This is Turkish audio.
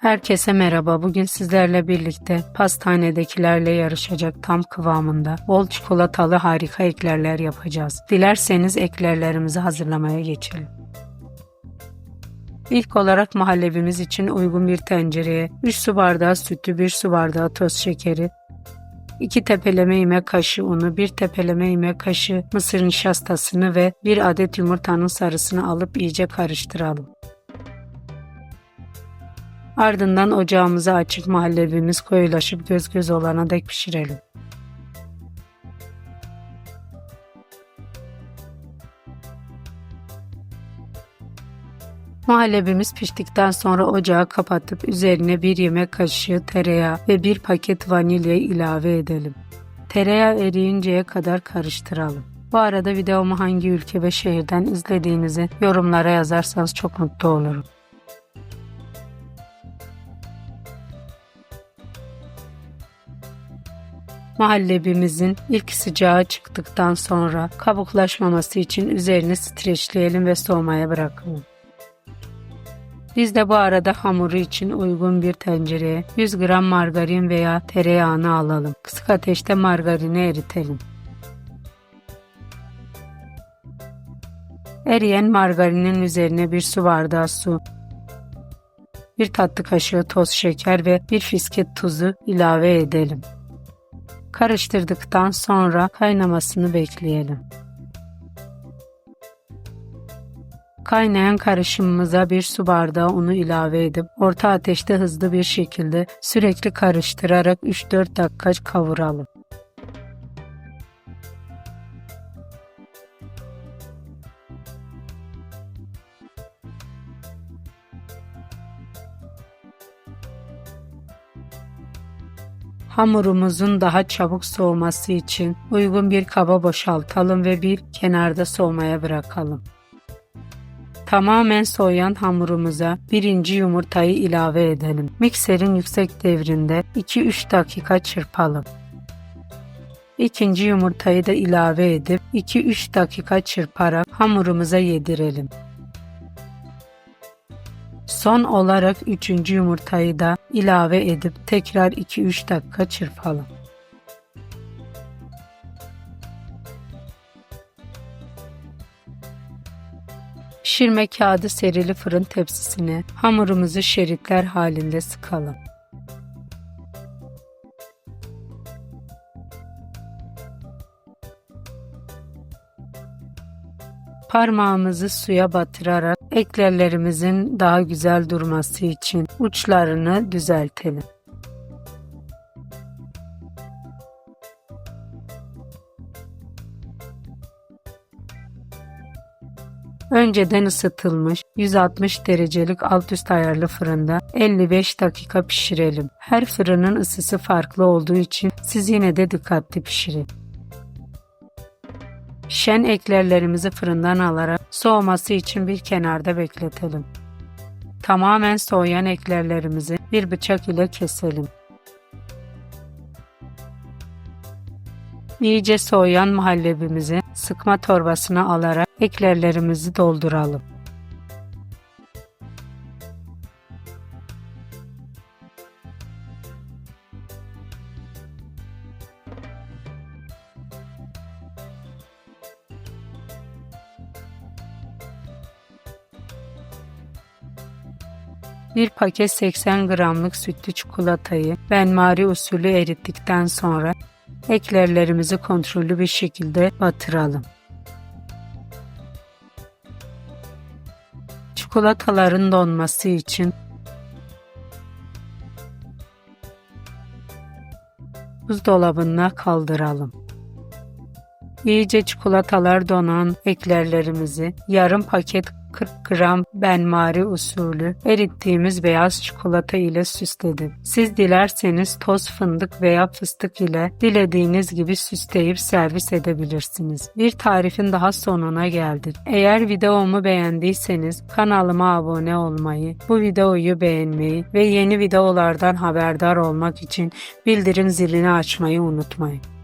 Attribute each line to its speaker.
Speaker 1: Herkese merhaba. Bugün sizlerle birlikte pastanedekilerle yarışacak tam kıvamında bol çikolatalı harika eklerler yapacağız. Dilerseniz eklerlerimizi hazırlamaya geçelim. İlk olarak muhallebimiz için uygun bir tencereye 3 su bardağı sütü, 1 su bardağı toz şekeri, 2 tepeleme yemek kaşığı unu, 1 tepeleme yemek kaşığı mısır nişastasını ve 1 adet yumurtanın sarısını alıp iyice karıştıralım. Ardından ocağımızı açıp muhallebimiz koyulaşıp göz göz olana dek pişirelim. Muhallebimiz piştikten sonra ocağı kapatıp üzerine bir yemek kaşığı tereyağı ve bir paket vanilya ilave edelim. Tereyağı eriyinceye kadar karıştıralım. Bu arada videomu hangi ülke ve şehirden izlediğinizi yorumlara yazarsanız çok mutlu olurum. Muhallebimizin ilk sıcağı çıktıktan sonra kabuklaşmaması için üzerini streçleyelim ve soğumaya bırakalım. Biz de bu arada hamuru için uygun bir tencereye 100 gram margarin veya tereyağını alalım. Kısık ateşte margarini eritelim. Eriyen margarinin üzerine bir su bardağı su, bir tatlı kaşığı toz şeker ve bir fisket tuzu ilave edelim. Karıştırdıktan sonra kaynamasını bekleyelim. Kaynayan karışımımıza bir su bardağı unu ilave edip orta ateşte hızlı bir şekilde sürekli karıştırarak 3-4 dakika kavuralım. Hamurumuzun daha çabuk soğuması için uygun bir kaba boşaltalım ve bir kenarda soğumaya bırakalım. Tamamen soğuyan hamurumuza birinci yumurtayı ilave edelim. Mikserin yüksek devrinde 2-3 dakika çırpalım. İkinci yumurtayı da ilave edip 2-3 dakika çırparak hamurumuza yedirelim. Son olarak üçüncü yumurtayı da ilave edip tekrar 2-3 dakika çırpalım. Pişirme kağıdı serili fırın tepsisine hamurumuzu şeritler halinde sıkalım. Parmağımızı suya batırarak eklerlerimizin daha güzel durması için uçlarını düzeltelim. Önceden ısıtılmış 160 derecelik alt üst ayarlı fırında 55 dakika pişirelim. Her fırının ısısı farklı olduğu için siz yine de dikkatli pişirin. Pişen eklerlerimizi fırından alarak soğuması için bir kenarda bekletelim. Tamamen soğuyan eklerlerimizi bir bıçak ile keselim. İyice soğuyan muhallebimizi sıkma torbasına alarak eklerlerimizi dolduralım. Bir paket 80 gramlık sütlü çikolatayı benmari usulü erittikten sonra eklerlerimizi kontrollü bir şekilde batıralım. Çikolataların donması için buzdolabına kaldıralım. İyice çikolatalar donan eklerlerimizi yarım paket 40 gram benmari usulü erittiğimiz beyaz çikolata ile süsledim. Siz dilerseniz toz fındık veya fıstık ile dilediğiniz gibi süsleyip servis edebilirsiniz. Bir tarifin daha sonuna geldik. Eğer videomu beğendiyseniz kanalıma abone olmayı, bu videoyu beğenmeyi ve yeni videolardan haberdar olmak için bildirim zilini açmayı unutmayın.